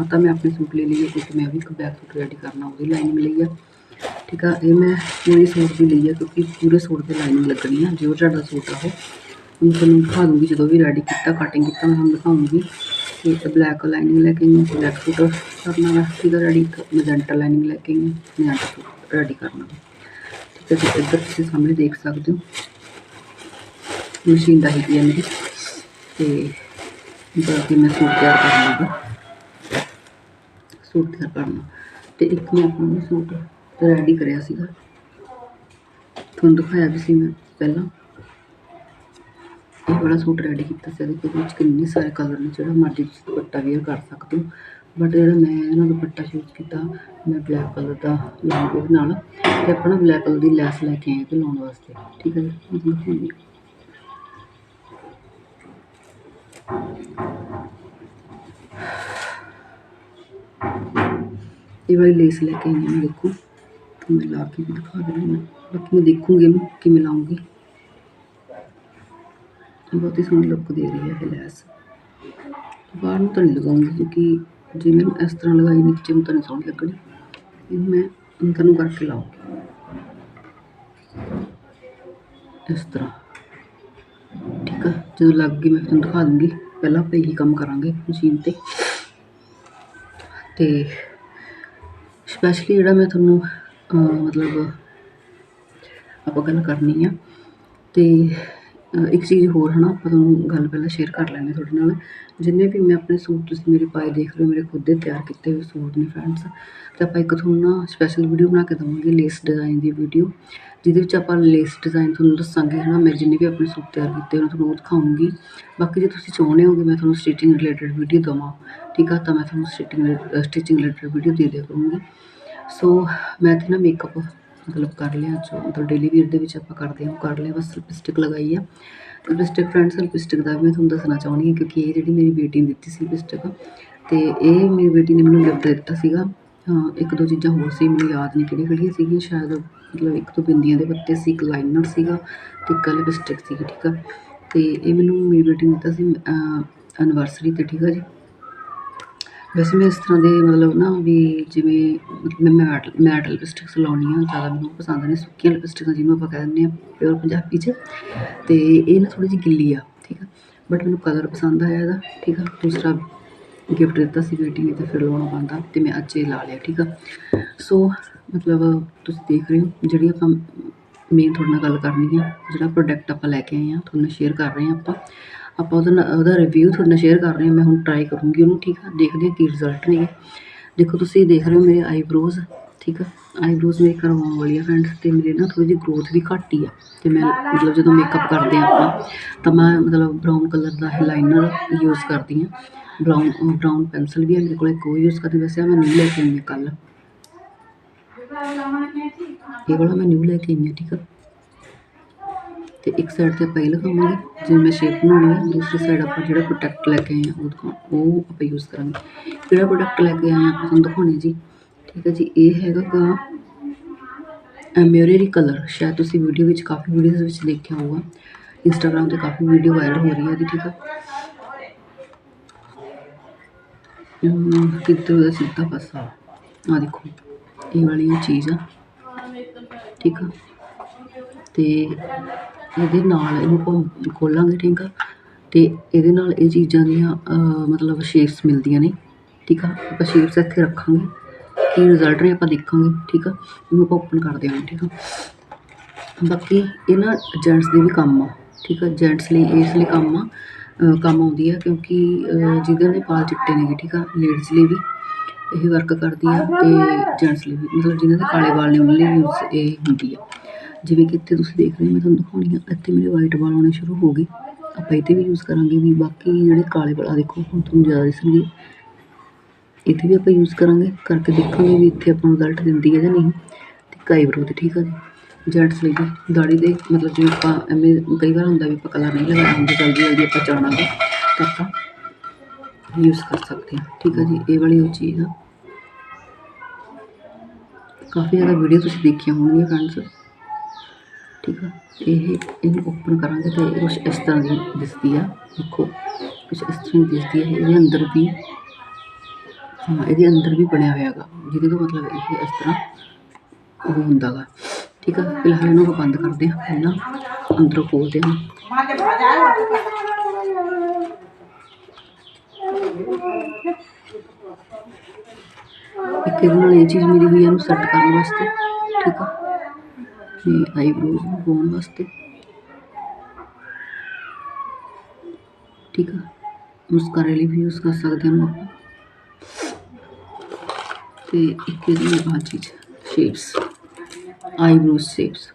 ਆ ਤਾਂ ਮੈਂ ਆਪਣੇ ਸੂਟ ਲਈ ਲਈ ਕਿਉਂਕਿ ਮੈਂ ਵੀ ਇੱਕ ਬੈਕ ਸੂਟ ਰੈਡੀ ਕਰਨਾ, ਉਹਦੀ ਲਾਈਨਿੰਗ ਲਈ ਆ। ਠੀਕ ਆ, ਇਹ ਮੈਂ ਪੂਰੀ ਸੂਟ ਦੀ ਲਈ ਆ ਕਿਉਂਕਿ ਪੂਰੇ ਸੂਟ ਤੇ ਲਾਈਨਿੰਗ ਲੱਗਣੀ ਆ, ਜੋ ਤੁਹਾਡਾ ਸੂਟ ਆ ਉਹ। ਮੈਂ ਤੁਹਾਨੂੰ ਦਿਖਾ ਦੂੰਗੀ ਜਦੋਂ ਵੀ ਰੈਡੀ ਕੀਤਾ ਕਟਿੰਗ ਕੀਤਾ, ਮੈਂ ਤੁਹਾਨੂੰ ਦਿਖਾਉਂਗੀ। ਤੇ ਬਲੈਕ ਲਾਈਨਿੰਗ ਲੈ ਕੇ ਆਈ ਬਲੈਕ ਸੂਟ ਕਰਨਾ ਵਾ ਠੀਕ ਆ ਰੈਡੀ ਮੈਜੈਂਟਾ ਲਾਈਨਿੰਗ ਲੈ ਕੇ ਆਈ ਮੈਜੈਂਟਾ ਸੂਟ ਰੈਡੀ ਕਰਨਾ ਵਾ ਠੀਕ ਹੈ ਜੀ, ਇੱਧਰ ਤੁਸੀਂ ਸਾਹਮਣੇ ਦੇਖ ਸਕਦੇ ਹੋ। ਮਸ਼ੀਨ ਦਾ ਹੀ ਹੈ ਮੇਰੀ ਤੇ ਬਾਕੀ ਮੈਂ ਸੂਟ ਤਿਆਰ ਕਰਨ ਲੱਗਾ ਸੂਟ ਤਿਆਰ ਕਰਨਾ ਤੇ ਇੱਕ ਮੈਂ ਆਪਣਾ ਸੂਟ। ਰੈਡੀ ਕਰਿਆ ਸੀਗਾ। ਤੁਹਾਨੂੰ ਦਿਖਾਇਆ ਵੀ ਸੀ ਮੈਂ ਪਹਿਲਾਂ। ਇਹ ਵਾਲਾ ਸੂਟ ਰੈਡੀ ਕੀਤਾ ਸੀ ਇਹਦੇ ਵਿੱਚ ਕਿੰਨੇ ਸਾਰੇ ਕਲਰ ਨੇ, ਜਿਹੜਾ ਮਰਜ਼ੀ ਤੁਸੀਂ ਦੁਪੱਟਾ ਵੀਅਰ ਕਰ ਸਕਦੇ ਹੋ। ਬਟ ਜਿਹੜਾ ਮੈਂ ਇਹਨਾਂ ਦੁਪੱਟਾ ਯੂਜ਼ ਕੀਤਾ, ਮੈਂ ਬਲੈਕ ਕਲਰ ਦਾ ਲਾਉਂਗੀ ਉਹਦੇ ਨਾਲ ਤੇ ਆਪਣਾ ਬਲੈਕ ਕਲਰ ਦੀ ਲੈਸ ਲੈ ਕੇ ਆਏ ਤੇ ਲਾਉਣ ਵਾਸਤੇ। ਠੀਕ ਹੈ ਜੀ? ਦਿਖਾਉਂਦੀ ਇਹ ਵਾਲੀ ਲੇਸ ਲੈ ਕੇ ਆਈ ਹਾਂ ਮੈਂ ਦੇਖੋ। ਤੁਹਾਨੂੰ ਮੈਂ ਲਾ ਕੇ ਵੀ ਦਿਖਾ ਦਿੰਦੀ ਹਾਂ ਬਾਕੀ ਮੈਂ ਦੇਖੂੰਗੀ ਇਹਨੂੰ ਕਿਵੇਂ ਲਾਉਂਗੀ। ਬਹੁਤ ਹੀ ਸੋਹਣੀ ਲੁੱਕ ਦੇ ਰਹੀ ਹੈ ਲੈਸ। ਬਾਹਰ ਨੂੰ ਤਾਂ ਨਹੀਂ ਲਗਾਉਂਗੀ ਕਿਉਂਕਿ ਜੇ ਮੈਨੂੰ ਇਸ ਤਰ੍ਹਾਂ ਲਗਾਈ ਨੀਚੇ ਨੂੰ ਤਾਂ ਨਹੀਂ ਸੋਹਣੀ ਲੱਗਣੀ। ਇਹਨੂੰ ਮੈਂ ਅੰਦਰ ਨੂੰ ਕਰਕੇ ਲਾਉਂਗੀ। ਇਸ ਤਰ੍ਹਾਂ। ਠੀਕ ਆ, ਜਦੋਂ ਲੱਗ ਗਈ ਮੈਂ ਤੁਹਾਨੂੰ ਦਿਖਾ ਦੂੰਗੀ। ਪਹਿਲਾਂ ਆਪਾਂ ਇਹੀ ਕੰਮ ਕਰਾਂਗੇ ਮਸ਼ੀਨ ਤੇ। ਤੇ ਸਪੈਸ਼ਲੀ ਜਿਹੜਾ ਮੈਂ ਤੁਹਾਨੂੰ ਮਤਲਬ ਆਪਾਂ ਗੱਲ ਕਰਨੀ ਆ। ਤੇ ਇੱਕ ਚੀਜ਼ ਹੋਰ ਹੈ ਨਾ ਆਪਾਂ ਤੁਹਾਨੂੰ ਗੱਲ ਪਹਿਲਾਂ ਸ਼ੇਅਰ ਕਰ ਲੈਂਦੇ ਤੁਹਾਡੇ ਨਾਲ। ਜਿੰਨੇ ਵੀ ਮੈਂ ਆਪਣੇ ਸੂਟ ਤੁਸੀਂ ਮੇਰੇ ਪਾਏ ਦੇਖ ਰਹੇ ਹੋ, ਮੇਰੇ ਖੁਦ ਦੇ ਤਿਆਰ ਕੀਤੇ ਹੋਏ ਸੂਟ ਨੇ ਫਰੈਂਡਸ ਤੇ ਆਪਾਂ ਇੱਕ ਤੁਹਾਨੂੰ ਨਾ ਸਪੈਸ਼ਲ ਵੀਡੀਓ ਬਣਾ ਕੇ ਦਵਾਂਗੇ ਲੇਸ ਡਿਜ਼ਾਈਨ ਦੀ ਵੀਡੀਓ ਜਿਹਦੇ ਵਿੱਚ ਆਪਾਂ ਲੇਸ ਡਿਜ਼ਾਈਨ ਤੁਹਾਨੂੰ ਦੱਸਾਂਗੇ ਹੈ ਨਾ ਮੈਂ ਜਿੰਨੇ ਵੀ ਆਪਣੇ ਸੂਟ ਤਿਆਰ ਕੀਤੇ ਉਹਨਾਂ ਤੁਹਾਨੂੰ ਉਹ ਦਿਖਾਉਂਗੀ। ਬਾਕੀ ਜੇ ਤੁਸੀਂ ਚਾਹੁੰਦੇ ਹੋਗੇ ਮੈਂ ਤੁਹਾਨੂੰ ਸਟਿਚਿੰਗ ਰਿਲੇਟਡ ਵੀਡੀਓ ਦਵਾਂ, ਠੀਕ ਆ, ਤਾਂ ਮੈਂ ਤੁਹਾਨੂੰ ਸਟਿਚਿੰਗ ਸਟਿਚਿੰਗ ਰਿਲੇਟਡ ਵੀਡੀਓ ਦੇ ਦਿਆ ਕਰੂੰਗੀ। ਸੋ ਮੈਂ ਤੇ ਨਾ ਮੇਕਅਪ ਮਤਲਬ ਕਰ ਲਿਆ, ਜੋ ਮਤਲਬ ਡੇਲੀ ਵੀਅਰ ਦੇ ਵਿੱਚ ਆਪਾਂ ਕਰਦੇ ਹਾਂ, ਉਹ ਕਰ ਲਿਆ, ਬਸ ਲਿਪਸਟਿਕ ਲਗਾਈ ਆ। ਲਿਪਸਟਿਕ ਫਰੈਂਡਸ ਲਿਪਸਟਿਕ ਦਾ ਵੀ ਮੈਂ ਤੁਹਾਨੂੰ ਦੱਸਣਾ ਚਾਹੁੰਦੀ ਹਾਂ ਕਿਉਂਕਿ ਇਹ ਜਿਹੜੀ ਮੇਰੀ ਬੇਟੀ ਨੇ ਦਿੱਤੀ ਸੀ ਲਿਪਸਟਿਕ ਤੇ ਇਹ ਮੇਰੀ ਬੇਟੀ ਨੇ ਮੈਨੂੰ ਗਿਫਟ ਦਿੱਤਾ ਸੀਗਾ। ਇੱਕ ਦੋ ਚੀਜ਼ਾਂ ਹੋਰ ਸੀ, ਮੈਨੂੰ ਯਾਦ ਨਹੀਂ ਕਿਹੜੀਆਂ ਕਿਹੜੀਆਂ ਸੀਗੀਆਂ, ਸ਼ਾਇਦ ਮਤਲਬ ਇੱਕ ਦੋ ਬਿੰਦੀਆਂ ਦੇ ਪੱਤੇ ਸੀ, ਇੱਕ ਲਾਈਨਰ ਸੀਗਾ ਤੇ ਇੱਕ ਲਿਪਸਟਿਕ ਸੀਗੀ, ਠੀਕ ਆ। ਤੇ ਇਹ ਮੈਨੂੰ ਮੇਰੀ ਬੇਟੀ ਨੇ ਦਿੱਤਾ ਸੀ ਐਨਵਰਸਰੀ ਤੇ, ਠੀਕ ਆ ਜੀ। ਵੈਸੇ ਮੈਂ ਇਸ ਤਰ੍ਹਾਂ ਦੇ ਮਤਲਬ ਨਾ ਵੀ ਜਿਵੇਂ ਮਤਲਬ ਮੈਂ ਮੈਟ ਮੈਟ ਲਿਪਸਟਿਕਸ ਲਾਉਣੀ ਆ, ਜ਼ਿਆਦਾ ਮੈਨੂੰ ਪਸੰਦ ਨੇ ਸੁੱਕੀਆਂ ਲਿਪਸਟਿਕਾਂ ਜਿਹਨੂੰ ਆਪਾਂ ਕਹਿ ਦਿੰਦੇ ਹਾਂ ਪਿਓਰ ਪੰਜਾਬੀ 'ਚ ਅਤੇ ਇਹ ਨਾ ਥੋੜ੍ਹੀ ਜਿਹੀ ਗਿੱਲੀ ਆ, ਠੀਕ ਆ? ਬਟ ਮੈਨੂੰ ਕਲਰ ਪਸੰਦ ਆਇਆ ਇਹਦਾ, ਠੀਕ ਆ? ਦੂਸਰਾ ਗਿਫਟ ਦਿੱਤਾ ਸੀ ਬੇਟੀ ਨੇ ਤਾਂ ਫਿਰ ਲਾਉਣਾ ਪੈਂਦਾ ਅਤੇ ਮੈਂ ਅੱਜ ਇਹ ਲਾ ਲਿਆ, ਠੀਕ ਆ? ਸੋ ਮਤਲਬ ਤੁਸੀਂ ਦੇਖ ਰਹੇ ਹੋ, ਜਿਹੜੀ ਆਪਾਂ ਮੇਨ ਤੁਹਾਡੇ ਨਾਲ ਗੱਲ ਕਰਨੀ ਆ, ਜਿਹੜਾ ਪ੍ਰੋਡਕਟ ਆਪਾਂ ਲੈ ਕੇ ਆਏ ਆ, ਤੁਹਾਨੂੰ ਸ਼ੇਅਰ ਕਰ ਰਹੇ ਆ ਆਪਾਂ ਆਪਾਂ ਉਹਦਾ ਨਾ- ਉਹਦਾ ਰਿਵਿਊ ਤੁਹਾਡੇ ਨਾਲ ਸ਼ੇਅਰ ਕਰ ਰਹੇ ਹਾਂ, ਮੈਂ ਹੁਣ ਟਰਾਈ ਕਰੂੰਗੀ ਉਹਨੂੰ, ਠੀਕ ਆ? ਦੇਖਦੇ ਹਾਂ ਕੀ ਰਿਜ਼ਲਟ ਨੇ ਦੇਖੋ, ਤੁਸੀਂ ਦੇਖ ਰਹੇ ਹੋ ਮੇਰੇ ਆਈਬ੍ਰੋਜ਼ ਠੀਕ ਆ? ਆਈਬ੍ਰੋਜ਼ ਮੇਰੇ ਕਰਵਾਉਣ ਵਾਲੀ ਆ ਫਰੈਂਡਸ ਤੇ ਮੇਰੇ ਨਾ ਥੋੜੀ ਜਿਹੀ ਗਰੋਥ ਵੀ ਘੱਟ ਹੀ ਆ। ਤੇ ਮੈਂ ਮਤਲਬ ਜਦੋਂ ਮੇਕਅਪ ਕਰਦੇ ਆ ਆਪਾਂ, ਤਾਂ ਮੈਂ ਮਤਲਬ ਬਰਾਊਨ ਕਲਰ ਦਾ ਲਾਈਨਰ ਯੂਜ਼ ਕਰਦੀ ਆ ਬਰਾਊਨ ਬਰਾਊਨ ਪੈਨਸਲ ਵੀ ਆ ਮੇਰੇ ਕੋਲ ਇੱਕ ਉਹ ਯੂਜ਼ ਕਰਦੀ, ਵੈਸੇ ਆ ਮੈਂ ਨਿਊ ਲੈ ਕੇ ਆਈ ਹਾਂ ਕੱਲ੍ਹ। ਇਹ ਵਾਲਾ ਮੈਂ ਨਿਊ ਲੈ ਕੇ ਆਈ ਹਾਂ, ਠੀਕ ਆ? ਤੇ ਇੱਕ ਸਾਈਡ ਤੇ ਆਪਾਂ ਇਹ ਲਗਾਵਾਂਗੇ ਜਿਵੇਂ ਮੈਂ ਸ਼ੇਪ ਬਣਾਉਣੀ ਹੈ ਦੂਸਰੀ ਸਾਈਡ ਆਪਾਂ ਜਿਹੜਾ ਪ੍ਰੋਡਕਟ ਲੈ ਕੇ ਆਏ ਹਾਂ ਉਹ ਦਿਖਾ ਉਹ ਆਪਾਂ ਯੂਜ਼ ਕਰਾਂਗੇ। ਜਿਹੜਾ ਪ੍ਰੋਡਕਟ ਲੈ ਕੇ ਆਏ ਹਾਂ ਆਪਾਂ ਤੁਹਾਨੂੰ ਦਿਖਾਉਣੇ ਜੀ। ਠੀਕ ਹੈ ਜੀ ਇਹ ਹੈਗਾ ਗਾ ਐਮਿਊਰਰੀ ਕਲਰ ਸ਼ਾਇਦ ਤੁਸੀਂ ਵੀਡੀਓ ਵਿੱਚ ਕਾਫੀ ਵੀਡੀਓਜ਼ ਵਿੱਚ ਦੇਖਿਆ ਹੋਊਗਾ। ਇੰਸਟਾਗ੍ਰam ਤੇ ਕਾਫੀ ਵੀਡੀਓ ਵਾਇਰਲ ਹੋ ਰਹੀ ਹੈ ਇਹਦੀ ਠੀਕ ਆ। ਹਮ, ਕਿਤੇ ਸਿੱਧਾ ਪਾਸਾ? ਆ ਦੇਖੋ ਇਹ ਵਾਲੀ ਚੀਜ਼ ਆ। ਠੀਕ ਆ। ਤੇ ਇਹਦੇ ਨਾਲ ਇਹਨੂੰ ਆਪਾਂ ਖੋਲਾਂਗੇ, ਠੀਕ ਆ? ਤੇ ਇਹਦੇ ਨਾਲ ਇਹ ਚੀਜ਼ਾਂ ਦੀਆਂ ਮਤਲਬ ਸ਼ੇਪਸ ਮਿਲਦੀਆਂ ਨੇ, ਠੀਕ ਆ? ਆਪਾਂ ਸ਼ੇਪਸ ਇੱਥੇ ਰੱਖਾਂਗੇ, ਕੀ ਰਿਜ਼ਲਟ ਨੇ ਆਪਾਂ ਦੇਖਾਂਗੇ, ਠੀਕ ਆ? ਇਹਨੂੰ ਆਪਾਂ ਓਪਨ ਕਰ ਦਿਆਂਗੇ, ਠੀਕ ਆ? ਬਾਕੀ ਇਹ ਨਾ ਜੈਂਟਸ ਦੇ ਵੀ ਕੰਮ ਆ, ਠੀਕ ਆ? ਜੈਂਟਸ ਲਈ, ਇਸ ਲਈ ਕੰਮ ਆ ਕੰਮ ਆਉਂਦੀ ਆ ਕਿਉਂਕਿ ਜਿਹਦੇ ਦੇ ਵਾਲ ਚਿੱਟੇ ਨੇਗੇ, ਠੀਕ ਆ? ਲੇਡੀਜ਼ ਲਈ ਵੀ ਇਹ ਵਰਕ ਕਰਦੀ ਆ ਤੇ ਜੈਂਟਸ ਲਈ ਵੀ, ਮਤਲਬ ਜਿਨ੍ਹਾਂ ਦੇ ਕਾਲੇ ਵਾਲ ਨੇ, ਉਹਨਾਂ ਲਈ ਯੂਜ਼ ਇਹ ਹੁੰਦੀ ਆ। ਜਿਵੇਂ ਕਿ ਇੱਥੇ ਤੁਸੀਂ ਦੇਖ ਰਹੇ ਹੋ, ਮੈਂ ਤੁਹਾਨੂੰ ਦਿਖਾਉਣੀ ਆ, ਇੱਥੇ ਮੇਰੇ ਵਾਈਟ ਵਾਲ ਆਉਣੇ ਸ਼ੁਰੂ ਹੋ ਗਏ। ਆਪਾਂ ਇਹ ਵੀ ਯੂਜ਼ ਕਰਾਂਗੇ ਵੀ ਬਾਕੀ ਜਿਹੜੇ ਕਾਲੇ ਵਾਲ ਦੇਖੋ, ਹੁਣ ਤੁਹਾਨੂੰ ਜ਼ਿਆਦਾ ਦਿਸਣਗੇ। ਇੱਥੇ ਵੀ ਆਪਾਂ ਯੂਜ਼ ਕਰਾਂਗੇ, ਕਰਕੇ ਦੇਖਾਂਗੇ ਵੀ ਇੱਥੇ ਆਪਾਂ ਨੂੰ ਰਿਜ਼ਲਟ ਦਿੰਦੀ ਹੈ ਜਾਂ ਨਹੀਂ। ਤੇ ਕਾਈਬਰੋ ਤੇ ਠੀਕ ਆ ਜੀ। ਜੈਂਟਸ ਲਈ ਵੀ ਦਾੜੀ ਦੇ, ਮਤਲਬ ਜਿਵੇਂ ਆਪਾਂ ਐਵੇਂ ਕਈ ਵਾਰ ਹੁੰਦਾ ਵੀ ਆਪਾਂ ਕਲਰ ਨਹੀਂ ਲਗਾਉਣਾ ਹੁੰਦਾ ਜਲਦੀ ਜਲਦੀ ਆਪਾਂ ਚਾਹਣਾਗੇ ਤਾਂ ਆਪਾਂ ਯੂਜ਼ ਕਰ ਸਕਦੇ ਹਾਂ। ਠੀਕ ਆ ਜੀ, ਇਹ ਵਾਲੀ ਉਹ ਚੀਜ਼ ਆ। ਕਾਫੀ ਜ਼ਿਆਦਾ ਵੀਡੀਓ ਤੁਸੀਂ ਦੇਖੀਆਂ ਹੋਣਗੀਆਂ ਫਰੈਂਡਸ ਠੀਕ ਆ। ਇਹ ਇਹਨੂੰ ਓਪਨ ਕਰਾਂਗੇ ਤਾਂ ਇਹ ਕੁਛ ਇਸ ਤਰ੍ਹਾਂ ਦੀ ਦਿਸਦੀ ਆ। ਦੇਖੋ, ਕੁਛ ਇਸ ਤਰ੍ਹਾਂ ਦੀ ਦਿਸਦੀ ਹੈ ਇਹਦੇ ਅੰਦਰ ਵੀ, ਹਾਂ, ਇਹਦੇ ਅੰਦਰ ਵੀ ਬਣਿਆ ਹੋਇਆ ਹੈਗਾ। ਜਿਹਦੇ ਤੋਂ ਮਤਲਬ ਇਹ ਇਸ ਤਰ੍ਹਾਂ ਉਹ ਹੁੰਦਾ ਗਾ। ਠੀਕ ਆ। ਫਿਲਹਾਲ ਇਹਨੂੰ ਆਪਾਂ ਬੰਦ ਕਰਦੇ ਹਾਂ। ਪਹਿਲਾਂ ਅੰਦਰੋਂ ਖੋਲਦੇ ਹਾਂ। ਇੱਕ ਇਹਦੇ ਨਾਲ ਇਹ ਚੀਜ਼ ਮਿਲੀ ਹੋਈ ਹੈ ਇਹਨੂੰ ਸੈੱਟ ਕਰਨ ਵਾਸਤੇ। ਠੀਕ ਆ। ਤੇ ਆਈਬ੍ਰੋਜ਼ ਨੂੰ ਪਾਉਣ ਵਾਸਤੇ। ਠੀਕ ਆ। ਮੁਸਕਾਰੇ ਲਈ ਵੀ ਯੂਜ਼ ਕਰ ਸਕਦੇ ਹਾਂ ਆਪਾਂ। ਤੇ ਇੱਕ ਇਹਦੀ ਆਹ ਚੀਜ਼ ਸ਼ੇਪਸ ਆਈਬ੍ਰੋ ਸ਼ੇਪਸ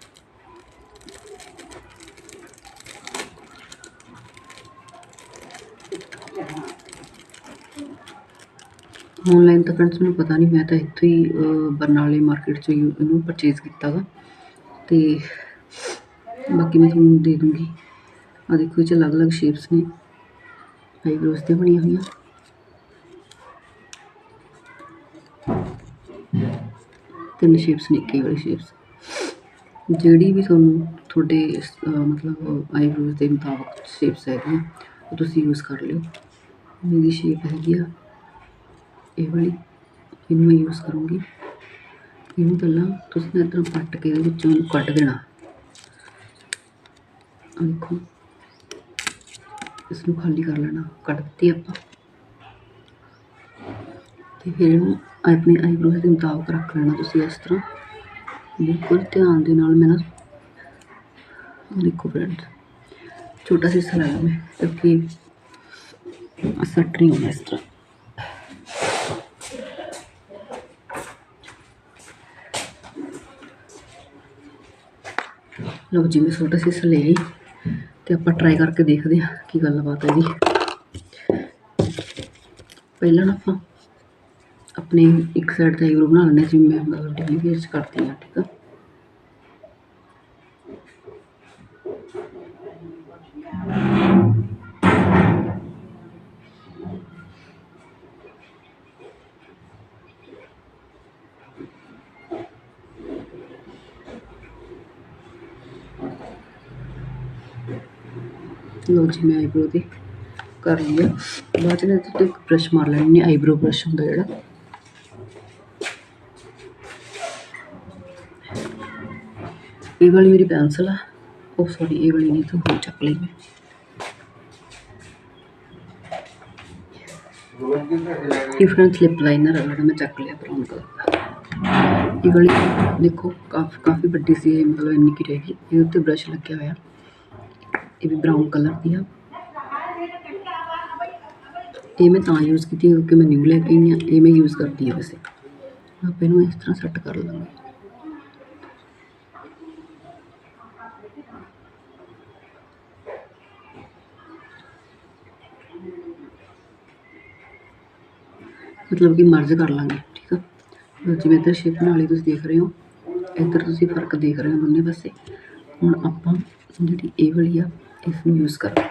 ਆਨਲਾਈਨ ਤਾਂ ਫਰੈਂਡਸ ਮੈਨੂੰ ਪਤਾ ਨਹੀਂ ਮੈਂ ਤਾਂ ਇੱਥੋਂ ਹੀ ਬਰਨਾਲੇ ਮਾਰਕੀਟ 'ਚੋਂ ਇਹਨੂੰ ਪਰਚੇਜ਼ ਕੀਤਾ ਗਾ ਤੇ ਬਾਕੀ ਮੈਂ ਤੁਹਾਨੂੰ ਦੇ ਦੂੰਗੀ। ਆ ਦੇਖੋ, ਇਹ 'ਚ ਅਲੱਗ-ਅਲੱਗ ਸ਼ੇਪਸ ਨੇ। ਆਈਬ੍ਰੋਜ਼ ਤੇ ਬਣੀਆਂ ਹੋਈਆਂ। ਤਿੰਨ ਸ਼ੇਪਸ ਨੇ, ਇੱਕ ਵਾਲੀ ਸ਼ੇਪਸ ਜਿਹੜੀ ਵੀ ਤੁਹਾਨੂੰ ਤੁਹਾਡੇ ਮਤਲਬ ਆਈਬ੍ਰੋਜ਼ ਦੇ ਮੁਤਾਬਕ ਸ਼ੇਪਸ ਹੈਗੀਆਂ, ਉਹ ਤੁਸੀਂ ਯੂਜ਼ ਕਰ ਲਿਓ। ਮੇਰੀ ਸ਼ੇਪ ਹੈਗੀ ਆ ਇਹ ਵਾਲੀ, ਇਹਨੂੰ ਮੈਂ ਯੂਜ਼ ਕਰੂੰਗੀ। ਇਹਨੂੰ ਪਹਿਲਾਂ ਤੁਸੀਂ ਨਾ ਇੱਦਾਂ ਪੱਟ ਕੇ ਇਹਦੇ ਵਿੱਚੋਂ ਇਹਨੂੰ ਕੱਢ ਦੇਣਾ। ਦੇਖੋ। ਇਸ ਨੂੰ ਖਾਲੀ ਕਰ ਲੈਣਾ ਕੱਢ ਦਿੱਤੀ ਆਪਾਂ। ਤੇ ਫਿਰ ਇਹਨੂੰ ਆਪਣੀ ਆਈਬ੍ਰੋਜ਼ ਦੇ ਮੁਤਾਬਕ ਰੱਖ ਲੈਣਾ ਤੁਸੀਂ ਇਸ ਤਰ੍ਹਾਂ। ਬਿਲਕੁਲ ਧਿਆਨ ਦੇ ਨਾਲ ਮੈਂ ਨਾ ਦੇਖੋ ਫਰੈਂਡ ਛੋਟਾ ਜਿਹਾ ਹਿੱਸਾ ਲਾਇਆ ਮੈਂ ਕਿਉਂਕਿ ਸੱਟ ਨਹੀਂ ਹੋਣਾ ਇਸ ਤਰ੍ਹਾਂ। ਲਓ ਜੀ, ਮੈਂ ਛੋਟਾ ਜਿਹਾ ਹਿੱਸਾ ਲਈ ਤੇ ਆਪਾਂ ਟਰਾਈ ਕਰਕੇ ਦੇਖਦੇ ਹਾਂ ਕੀ ਗੱਲਬਾਤ ਹੈ ਜੀ। ਪਹਿਲਾਂ ਨਾ ਆਪਾਂ ਆਪਣੇ ਇੱਕ ਸਾਈਡ ਦਾ ਆਈਬ੍ਰੋ ਬਣਾ ਲੈਣੇ ਜਿਵੇਂ ਮੈਂ ਮਤਲਬ ਡੇਲੀ 'ਚ ਕਰਦੀ ਹਾਂ, ਠੀਕ ਆ। ਲਓ ਜੀ ਮੈਂ ਆਈਬ੍ਰੋ ਦੀ ਕਰ ਲਈ ਆ। ਬਾਅਦ ਚ ਤੇ ਇੱਕ ਬ੍ਰਸ਼ ਮਾਰ ਲੈਣੀ ਆਈਬ੍ਰੋ ਬ੍ਰਸ਼ ਹੁੰਦਾ ਜਿਹੜਾ। ਇਹ ਵਾਲੀ ਮੇਰੀ ਪੈਨਸਲ ਆ। ਉਹ ਸੌਰੀ ਇਹ ਵਾਲੀ ਨਹੀਂ, ਤੂੰ ਹੋਰ ਚੱਕ ਲਈ ਮੈਂ। ਇਹ ਫਰੈਂਚ ਲਿਪ ਲਾਈਨਰ ਹੈ ਜਿਹੜਾ ਮੈਂ ਚੱਕ ਲਿਆ ਬਰਾਊਨ ਕਲਰ ਦਾ। ਇਹ ਵਾਲੀ ਦੇਖੋ, ਕਾਫੀ ਕਾਫੀ ਵੱਡੀ ਸੀ, ਇਹ ਮਤਲਬ ਇੰਨੀ ਕੀ ਰਹੇਗੀ ਇਹ ਉੱਤੇ ਬ੍ਰਸ਼ ਲੱਗਿਆ ਹੋਇਆ। ਇਹ ਵੀ ਬਰਾਊਨ ਕਲਰ ਦੀ ਆ ਇਹ ਮੈਂ ਤਾਂ ਯੂਜ਼ ਕੀਤੀ ਕਿਉਂਕਿ ਮੈਂ ਨਿਊ ਲੈ ਕੇ ਆਈ ਹਾਂ, ਇਹ ਮੈਂ ਯੂਜ਼ ਕਰਦੀ ਹਾਂ ਵੈਸੇ। ਆਪਾਂ ਇਹਨੂੰ ਇਸ ਤਰ੍ਹਾਂ ਸੈੱਟ ਕਰ ਲਾਂਗੇ। ਮਤਲਬ ਕਿ ਮਰਜ ਕਰ ਲਾਂਗੇ, ਠੀਕ ਆ? ਜਿਵੇਂ ਇੱਧਰ ਸ਼ੇਪ ਨਾਲ ਹੀ ਤੁਸੀਂ ਦੇਖ ਰਹੇ ਹੋ। ਇੱਧਰ ਤੁਸੀਂ ਫ਼ਰਕ ਦੇਖ ਰਹੇ ਹੋ ਦੋਨੇ ਪਾਸੇ। ਹੁਣ ਆਪਾਂ ਜਿਹੜੀ ਇਹ ਵਾਲੀ ਆ ਇਸ ਯੂਜ਼ ਕਰਾਂਗੇ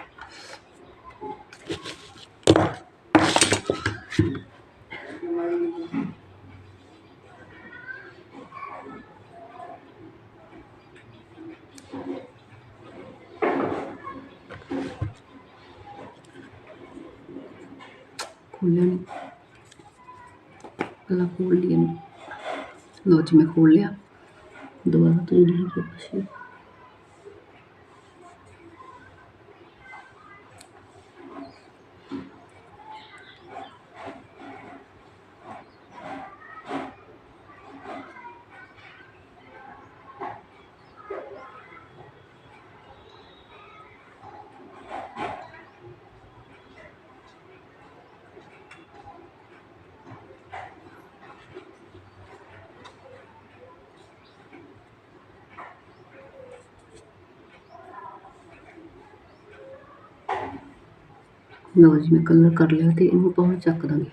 ਖੋਲ੍ਹਿਆ ਪਹਿਲਾਂ ਖੋਲ੍ਹ ਲਈ ਇਹਨੂੰ ਜੀ, ਮੈਂ ਖੋਲ੍ਹ ਲਿਆ। ਦੁਬਾਰਾ ਤੋਂ ਜਿਹੜੀ ਹੈ ਪਛੀ ਲਓ ਜੀ, ਮੈਂ ਕਲਰ ਕਰ ਲਿਆ ਤੇ ਇਹਨੂੰ ਆਪਾਂ ਹੁਣ ਚੱਕ ਦਾਂਗੇ।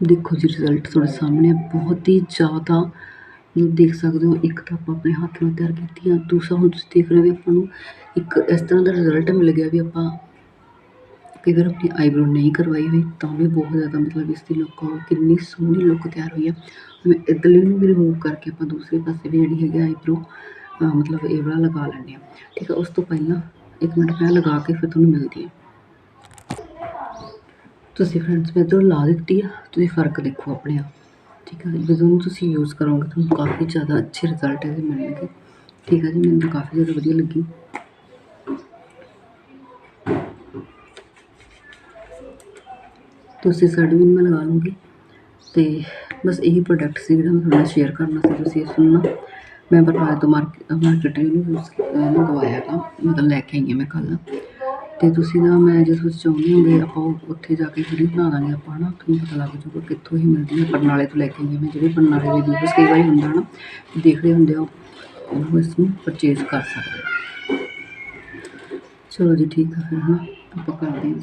ਦੇਖੋ ਜੀ ਰਿਜ਼ਲਟ ਤੁਹਾਡੇ ਸਾਹਮਣੇ ਬਹੁਤ ਹੀ ਜ਼ਿਆਦਾ ਤੁਸੀਂ ਦੇਖ ਸਕਦੇ ਹੋ, ਇੱਕ ਤਾਂ ਆਪਾਂ ਆਪਣੇ ਹੱਥ ਨਾਲ ਤਿਆਰ ਕੀਤੀ ਆ। ਦੂਸਰਾ ਹੁਣ ਤੁਸੀਂ ਦੇਖ ਰਹੇ ਹੋ ਵੀ ਆਪਾਂ ਨੂੰ ਇੱਕ ਇਸ ਤਰ੍ਹਾਂ ਦਾ ਰਿਜ਼ਲਟ ਮਿਲ ਗਿਆ ਵੀ ਆਪਾਂ ਕਈ ਵਾਰ ਆਪਣੀ ਆਈਬ੍ਰੋ ਨਹੀਂ ਕਰਵਾਈ ਹੋਈ, ਤਾਂ ਵੀ ਬਹੁਤ ਜ਼ਿਆਦਾ ਮਤਲਬ ਇਸ ਦੀ ਲੁੱਕ ਕਿੰਨੀ ਸੋਹਣੀ ਲੁੱਕ ਤਿਆਰ ਹੋਈ ਆ। ਮੈਂ ਇੱਧਰਲੀ ਨੂੰ ਵੀ ਰਿਮੂਵ ਕਰਕੇ ਆਪਾਂ ਦੂਸਰੇ ਪਾਸੇ ਵੀ ਜਿਹੜੀ ਹੈਗੀ ਆਈਬ੍ਰੋ ਮਤਲਬ ਇਹ ਵਾਲਾ ਲਗਾ ਲੈਂਦੇ ਆ। ਠੀਕ ਆ, ਉਸ ਤੋਂ ਪਹਿਲਾਂ ਇੱਕ ਮਿੰਟ ਮੈਂ ਲਗਾ ਕੇ ਫਿਰ ਤੁਹਾਨੂੰ ਮਿਲਦੀ ਹਾਂ। ਤੁਸੀਂ ਫਰੈਂਡਸ ਮੈਂ ਇੱਧਰੋਂ ਲਾ ਦਿੱਤੀ ਆ। ਤੁਸੀਂ ਫ਼ਰਕ ਦੇਖੋ ਆਪਣੇ ਆਪ। ਠੀਕ ਆ ਜਦੋਂ ਤੁਸੀਂ ਯੂਜ਼ ਕਰੋਗੇ, ਤੁਹਾਨੂੰ ਕਾਫੀ ਜ਼ਿਆਦਾ ਅੱਛੇ ਰਿਜ਼ਲਟ ਇਹਦੇ ਮਿਲਣਗੇ। ਠੀਕ ਆ ਜੀ? ਮੈਨੂੰ ਤਾਂ ਕਾਫੀ ਜ਼ਿਆਦਾ ਵਧੀਆ ਲੱਗੀ। ਤੁਸੀਂ ਸਾਈਡ ਵੀ ਮੈਂ ਲਗਾ ਲੂੰਗੀ ਤੇ ਬਸ ਇਹੀ ਪ੍ਰੋਡਕਟ ਸੀ ਜਿਹੜਾ ਮੈਂ ਤੁਹਾਡੇ ਨਾਲ ਸ਼ੇਅਰ ਕਰਨਾ ਸੀ, ਤੁਸੀਂ ਇਸ ਨੂੰ ਨਾ ਮੈਂ ਬਰਨਾਲੇ ਤੋਂ ਮਾਰਕੀਟ ਮਾਰਕੀਟ ਨੂੰ ਯੂਜ਼ ਮੰਗਵਾਇਆ ਤਾ, ਮਤਲਬ ਲੈ ਕੇ ਆਈ ਹਾਂ ਮੈਂ ਕੱਲ੍ਹ। ਅਤੇ ਤੁਸੀਂ ਨਾ, ਮੈਂ ਜੇ ਤੁਸੀਂ ਚਾਹੁੰਦੇ ਹੋਗੇ, ਆਪਾਂ ਉਹ- ਉੱਥੇ ਜਾ ਕੇ ਵੀਡੀਓ ਬਣਾ ਦਾਂਗੇ ਆਪਾਂ ਨਾ, ਤੁਹਾਨੂੰ ਪਤਾ ਲੱਗ ਜਾਊਗਾ ਕਿੱਥੋਂ ਹੀ ਮਿਲਦੀ ਹੈ, ਬਰਨਾਲੇ ਤੋਂ ਲੈ ਕੇ ਆਈ ਹਾਂ ਮੈਂ ਜਿਹੜੇ ਬਰਨਾਲੇ ਦੇ ਵੀਡੀਓਸ ਕਈ ਵਾਰੀ ਹੁੰਦਾ ਨਾ ਦੇਖਦੇ ਹੁੰਦੇ ਆ, ਉਹ ਇਸ ਨੂੰ ਪਰਚੇਜ਼ ਕਰ ਸਕਦੇ ਆ। ਚਲੋ ਜੀ, ਠੀਕ ਆ ਫਿਰ ਹੈ ਨਾ ਆਪਾਂ ਕਰਦੇ ਹਾਂ।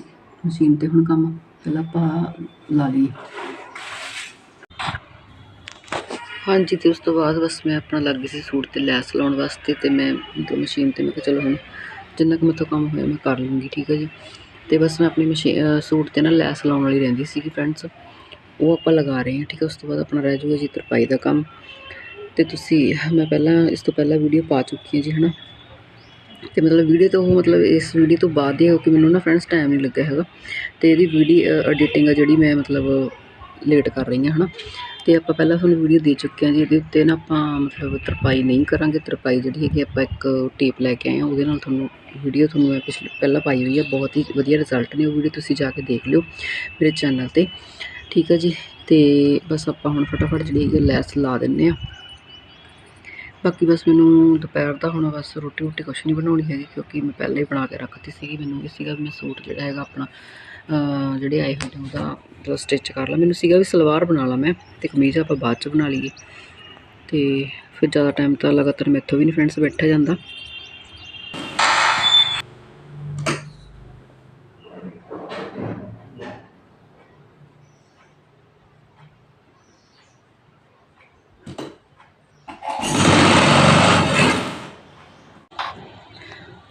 ਮਸ਼ੀਨ ਤੇ ਹੁਣ ਕੰਮ, ਪਹਿਲਾਂ ਆਪਾਂ ਲਾ ਲਈਏ। ਹਾਂਜੀ, ਤੇ ਉਸ ਤੋਂ ਬਾਅਦ ਬਸ ਮੈਂ ਆਪਣਾ ਲੱਗ ਗਈ ਸੀ ਸੂਟ ਤੇ ਲੈਸ ਲਾਉਣ ਵਾਸਤੇ ਤੇ ਮੈਂ ਮਤਲਬ ਮਸ਼ੀਨ ਤੇ ਮੈਂ ਕਿਹਾ ਚਲੋ ਹੁਣ ਜਿੰਨਾ ਕੁ ਮੇਥੋਂ ਕੰਮ ਹੋਇਆ ਮੈਂ ਕਰ ਲੂੰਗੀ, ਠੀਕ ਹੈ ਜੀ। ਤੇ ਬਸ ਮੈਂ ਆਪਣੀ ਮਸ਼ੀਨ ਸੂਟ ਤੇ ਨਾ ਲੈਸ ਲਾਉਣ ਵਾਲੀ ਰਹਿੰਦੀ ਸੀਗੀ ਫਰੈਂਡਸ। ਉਹ ਆਪਾਂ ਲਗਾ ਰਹੇ ਹਾਂ, ਠੀਕ ਹੈ ਉਸ ਤੋਂ ਬਾਅਦ ਆਪਣਾ ਰਹਿ ਜਾਊਗਾ ਜੀ ਤਰਪਾਈ ਦਾ ਕੰਮ। ਤੇ ਤੁਸੀਂ, ਮੈਂ ਪਹਿਲਾਂ ਇਸ ਤੋਂ ਪਹਿਲਾਂ ਵੀਡੀਓ ਪਾ ਚੁੱਕੀ ਹਾਂ ਜੀ, ਹਨਾ। ਤੇ ਮਤਲਬ ਵੀਡੀਓ ਤੋਂ ਉਹ ਮਤਲਬ ਇਸ ਵੀਡੀਓ ਤੋਂ ਬਾਅਦ ਹੀ ਕਿਉਂਕਿ ਮੈਨੂੰ ਨਾ ਫਰੈਂਡਸ ਟਾਈਮ ਨਹੀਂ ਲੱਗਿਆ ਹੈਗਾ। ਤੇ ਇਹਦੀ ਵੀਡੀਓ ਐਡੀਟਿੰਗ ਆ ਜਿਹੜੀ ਮੈਂ ਮਤਲਬ ਲੇਟ ਕਰ ਰਹੀ ਹਾਂ, ਹਨਾ। ਤੇ ਆਪਾਂ ਪਹਿਲਾਂ ਤੁਹਾਨੂੰ ਵੀਡੀਓ ਦੇ ਚੁੱਕੇ ਹਾਂ ਜੀ ਇਹਦੇ ਉੱਤੇ ਨਾ ਆਪਾਂ ਮਤਲਬ ਤਰਪਾਈ ਨਹੀਂ ਕਰਾਂਗੇ। ਤਰਪਾਈ ਜਿਹੜੀ ਹੈਗੀ ਆਪਾਂ ਇੱਕ ਟੇਪ ਲੈ ਕੇ ਆਏ ਹਾਂ, ਉਹਦੇ ਨਾਲ ਤੁਹਾਨੂੰ ਵੀਡੀਓ ਤੁਹਾਨੂੰ ਮੈਂ ਪਿਛਲੇ, ਪਹਿਲਾਂ ਪਾਈ ਹੋਈ ਹੈ ਬਹੁਤ ਹੀ ਵਧੀਆ ਰਿਜ਼ਲਟ ਨੇ ਉਹ ਵੀਡੀਓ ਤੁਸੀਂ ਜਾ ਕੇ ਦੇਖ ਲਿਓ ਮੇਰੇ ਚੈਨਲ ਤੇ। ਠੀਕ ਹੈ ਜੀ? ਤੇ ਬਸ ਆਪਾਂ ਹੁਣ ਫਟਾਫਟ ਜਿਹੜੀ ਹੈਗੀ ਲੈਸ ਲਾ ਦਿੰਨੇ ਆ ਬਾਕੀ ਬਸ ਮੈਨੂੰ ਦੁਪਹਿਰ ਦਾ ਹੁਣ ਬਸ ਰੋਟੀ ਰੋਟੀ ਕੁਛ ਨਹੀਂ ਬਣਾਉਣੀ ਹੈਗੀ, ਕਿਉਂਕਿ ਮੈਂ ਪਹਿਲਾਂ ਹੀ ਬਣਾ ਕੇ ਰੱਖਤੀ ਸੀਗੀ। ਮੈਨੂੰ ਇਹ ਸੀਗਾ ਵੀ ਮੈਂ ਸੂਟ ਜਿਹੜਾ ਹੈਗਾ ਆਪਣਾ ਜਿਹੜੇ ਆਏ ਹੋਏ ਨੇ ਉਹਦਾ ਮਤਲਬ ਸਟਿਚ ਕਰ ਲਾ। ਮੈਨੂੰ ਸੀਗਾ ਵੀ ਸਲਵਾਰ ਬਣਾ ਲਾ ਮੈਂ ਤੇ ਕਮੀਜ਼ ਆਪਾਂ ਬਾਅਦ ਚ ਬਣਾ ਲਈਏ। ਤੇ ਫਿਰ ਜ਼ਿਆਦਾ ਟਾਈਮ ਤਾਂ ਲਗਾਤਾਰ ਮੈਥੋਂ ਵੀ ਨਹੀਂ ਫਰੈਂਡਸ ਬੈਠਾ ਜਾਂਦਾ।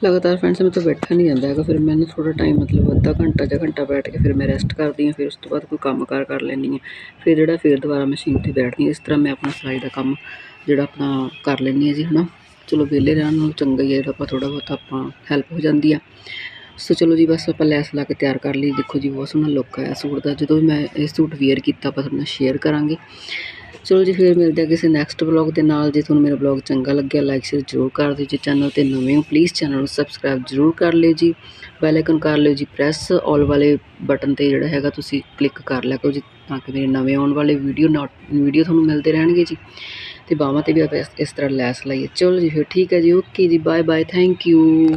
ਲਗਾਤਾਰ ਫਰੈਂਡਸ ਮੈਂ ਤੋਂ ਬੈਠਾ ਨਹੀਂ ਜਾਂਦਾ ਹੈਗਾ, ਫਿਰ ਮੈਨੂੰ ਥੋੜਾ ਟਾਈਮ ਮਤਲਬ ਅੱਧਾ ਘੰਟਾ ਜਾਂ ਘੰਟਾ ਬੈਠ ਕੇ ਫਿਰ ਮੈਂ ਰੈਸਟ ਕਰਦੀ ਹਾਂ, ਫਿਰ ਉਸ ਤੋਂ ਬਾਅਦ ਕੋਈ ਕੰਮ ਕਾਰ ਕਰ ਲੈਂਦੀ ਹਾਂ। ਫਿਰ ਜਿਹੜਾ ਫਿਰ ਦੁਬਾਰਾ ਮਸ਼ੀਨ ਤੇ ਬੈਠਦੀ ਹਾਂ, ਇਸ ਤਰ੍ਹਾਂ ਮੈਂ ਆਪਣਾ ਸਿਲਾਈ ਦਾ ਕੰਮ ਜਿਹੜਾ ਆਪਣਾ ਕਰ ਲੈਂਦੀ ਹਾਂ ਜੀ, ਹਨਾ। ਚਲੋ ਵਿਹਲੇ ਰਹਿਣ ਨੂੰ ਚੰਗਾ ਹੀ ਹੈ ਜਿਹੜਾ ਆਪਾਂ ਥੋੜਾ ਬਹੁਤ ਆਪਾਂ ਹੈਲਪ ਹੋ ਜਾਂਦੀ ਆ। ਸੋ ਚਲੋ ਜੀ, ਬਸ ਆਪਾਂ ਲੈਸ ਲਾ ਕੇ ਤਿਆਰ ਕਰ ਲਈ। ਦੇਖੋ ਜੀ, ਬਹੁਤ ਸੋਹਣਾ ਲੁੱਕ ਆਇਆ ਸੂਟ ਦਾ। ਜਦੋਂ ਵੀ ਮੈਂ ਇਹ ਸੂਟ ਵੇਅਰ ਕੀਤਾ, ਆਪਾਂ ਤੁਹਾਨੂੰ ਨਾਲ ਸ਼ੇਅਰ ਕਰਾਂਗੇ। ਚਲੋ ਜੀ, ਫਿਰ ਮਿਲਦੇ ਆ ਕਿਸੇ ਨੈਕਸਟ ਵਲੌਗ ਦੇ ਨਾਲ। ਜੇ ਤੁਹਾਨੂੰ ਮੇਰਾ ਵਲੌਗ ਚੰਗਾ ਲੱਗਿਆ ਲਾਈਕ ਸ਼ੇਅਰ ਜ਼ਰੂਰ ਕਰ ਦਿਓ ਜੇ ਚੈਨਲ ਤੇ। ਨਵੇਂ ਹੋ ਪਲੀਜ਼ ਚੈਨਲ ਨੂੰ ਸਬਸਕ੍ਰਾਈਬ ਜ਼ਰੂਰ ਕਰ ਲਿਓ ਜੀ। ਬੈਲ ਆਈਕਨ ਕਰ ਲਿਓ ਜੀ ਪ੍ਰੈਸ ਆਲ ਵਾਲੇ ਬਟਨ ਤੇ ਜਿਹੜਾ ਹੈਗਾ, ਤੁਸੀਂ ਕਲਿੱਕ ਕਰ ਲਿਆ ਕਰੋ ਜੀ, ਤਾਂ ਕਿ ਮੇਰੇ ਨਵੇਂ ਆਉਣ ਵਾਲੇ ਵੀਡੀਓ ਨੋਟ ਵੀਡੀਓ ਤੁਹਾਨੂੰ ਮਿਲਦੇ ਰਹਿਣਗੇ ਜੀ। ਤੇ ਬਾਹਾਂ ਤੇ ਵੀ ਆਪਾਂ ਇਸ ਤਰ੍ਹਾਂ ਲੈਸ ਲਾਈਏ। ਚਲੋ ਜੀ, ਫਿਰ ਠੀਕ ਹੈ ਜੀ ਓਕੇ ਜੀ ਬਾਏ ਬਾਏ ਥੈਂਕ ਯੂ